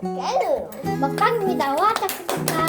깨는 먹방입니다. 와, 짜짜짜짜.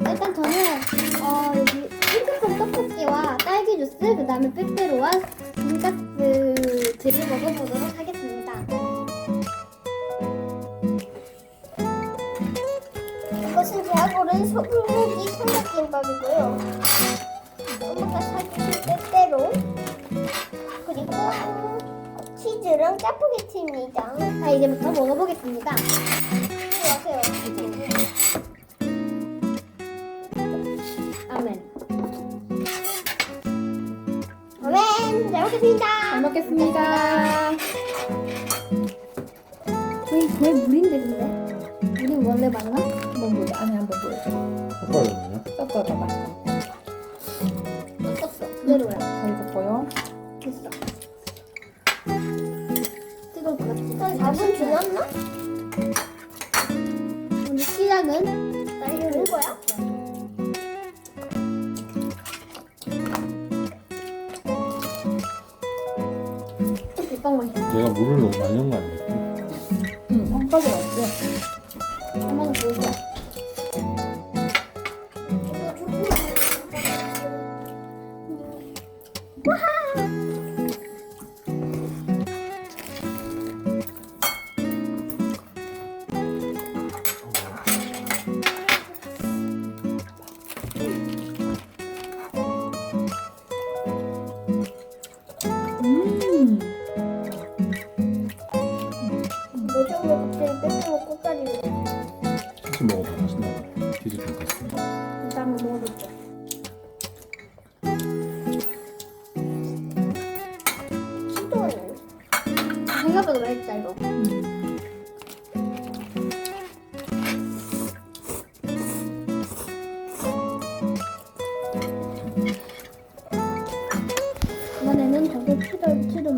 일단 저는 어 여기 핑크색 떡볶이와 딸기 주스, 그 다음에 빼빼로와 돈가스들을 먹어보도록 하겠습니다. 이것은 제가 고른 소불고기 삼각김밥이고요. 엄마가 사주신 빼빼로 치즈랑 짜파게티입니다. 자 이제부터 먹어보겠습니다. 안녕하세요. 아멘. 아멘. 잘 먹겠습니다. 잘 먹겠습니다. 내가 물을 너무 많이 넣은 거 아니겠지? 응, 한 가지 맛있어. 한번 보자. 맛있나 봐. 치즈 돈까스. 일단 먹어볼게. 신동이네. 생각보다 맛있다 이거. 음. 이번에는 저도 치즈 치즈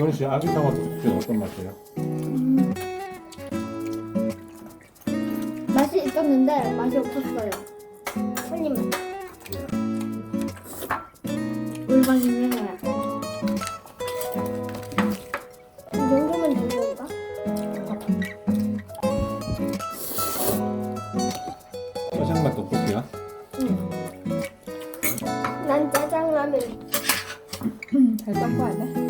시원 씨 아기 사과 떡볶이는 어떤 맛이에요? 음. 맛이 있었는데 맛이 없었어요. 손님 물방이 유명해요. 이 정도면 된 건가? 짜장맛 떡볶이야? 응. 난 짜장라면. 음, 잘 섞어야 돼.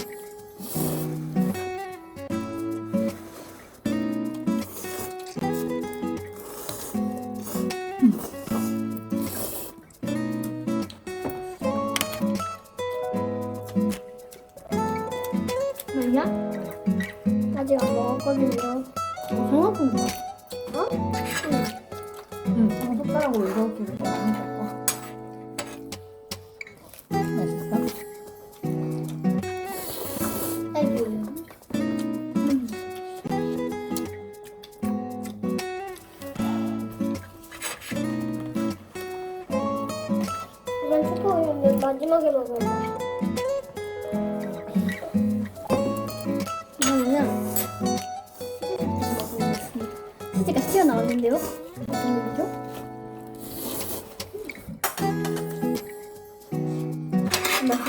어, 숟가락으로 이렇게 많이 섞어. 맛있어? 음. 이건 초코우유인데 마지막에 먹어야 돼. 이거는 치즈가 튀어나왔는데요? 무슨 일이죠?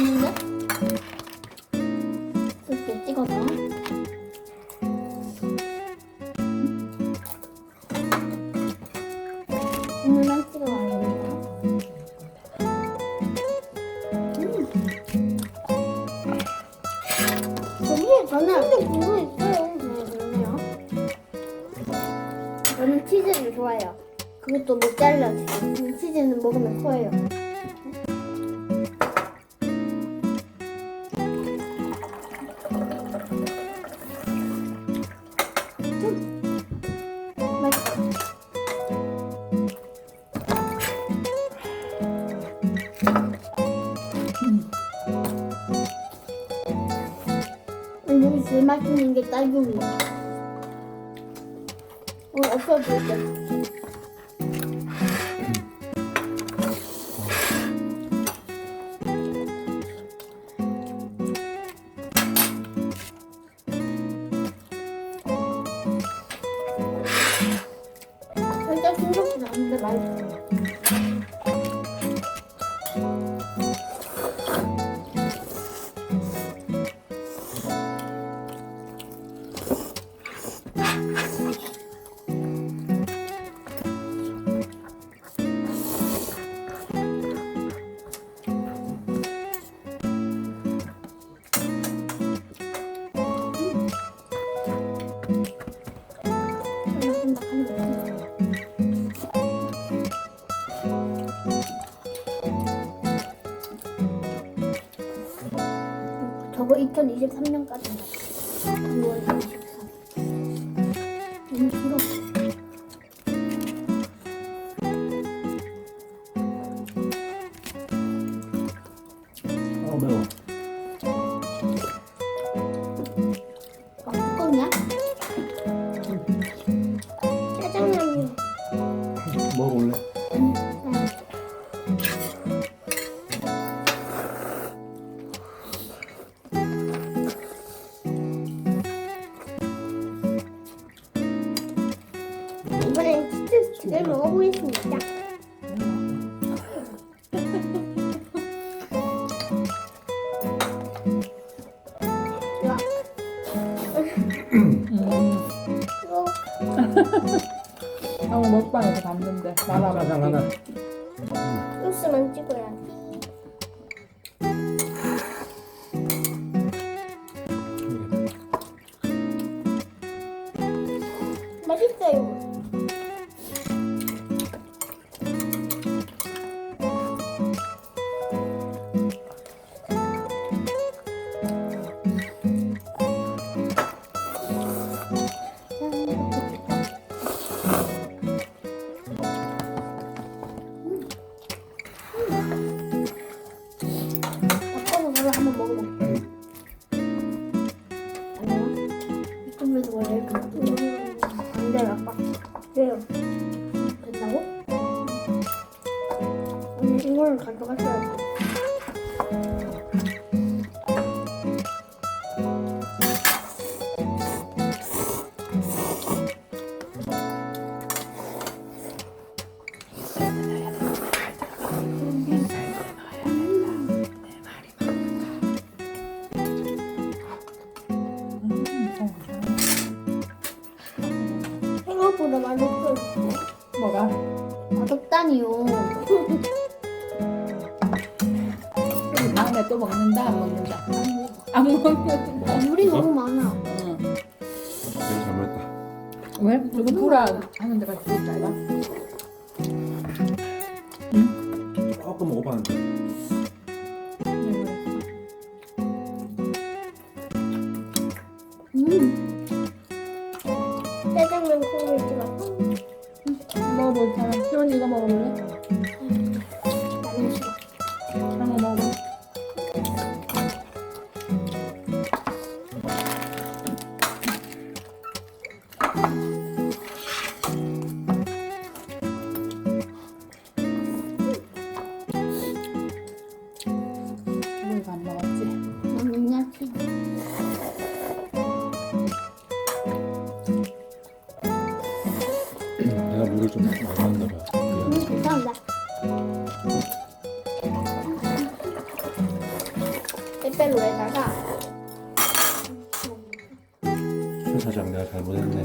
있는데? 이렇게 찍어서 국물만 찍어가야 됩니다. 거기에 저는 근데 그거 있어요. 그러네요. 저는 치즈를 좋아해요. 그것도 모짜렐라 치즈. 치즈는 먹으면 커요. 있는 게 딸기 우유. 오늘 없어질게. 살짝 싱겁진 않은데 맛있어. 저 2023년까지 6월 24일. 너무 길어. 어 매워. 이번엔 치즈 스틱을 먹어보겠습니다. 야, 음. 이거 먹방에서 봤는데 말아 짜장 하나. 소스만 찍어야 돼. 가져갔어야 돼. 생각보다 맛없어. 뭐가? 맛없다니요. 또 먹는다 안 먹는다 안 먹는다 물이 너무 많아. 응. 되게 잘못했다. 왜? 저거 불안 하는 데가 진짜 이가 물을 좀 많이 넣었나 봐. 음. 괜찮다. 빼빼로에다가 사장 내가 잘못했네.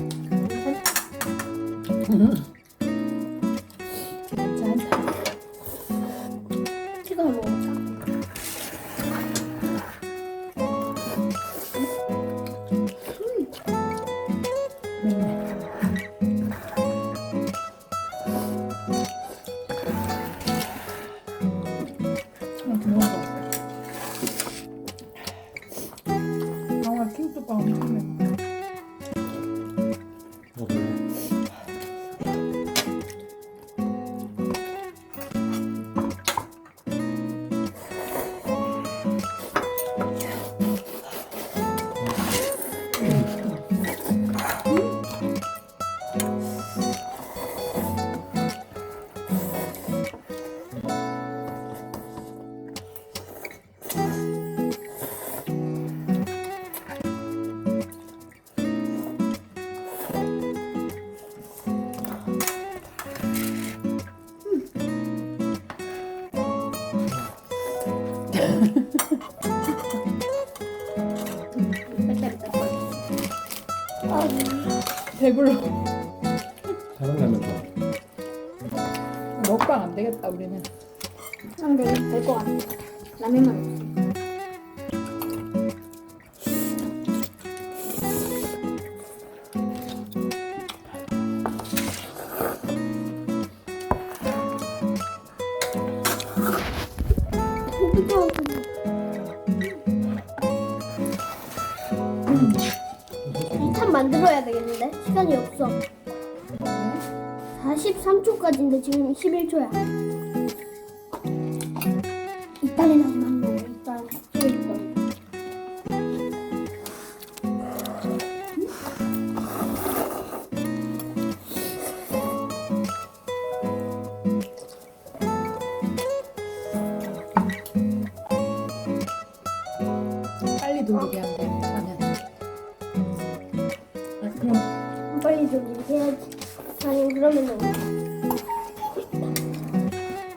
Yeah. 배불러. 좋아. 먹방 안 되겠다 우리는. 안 되게 될것 같아. 라면만 없어. 참 만들어야 되겠는데 시간이 없어. 43초까지인데 지금 11초야.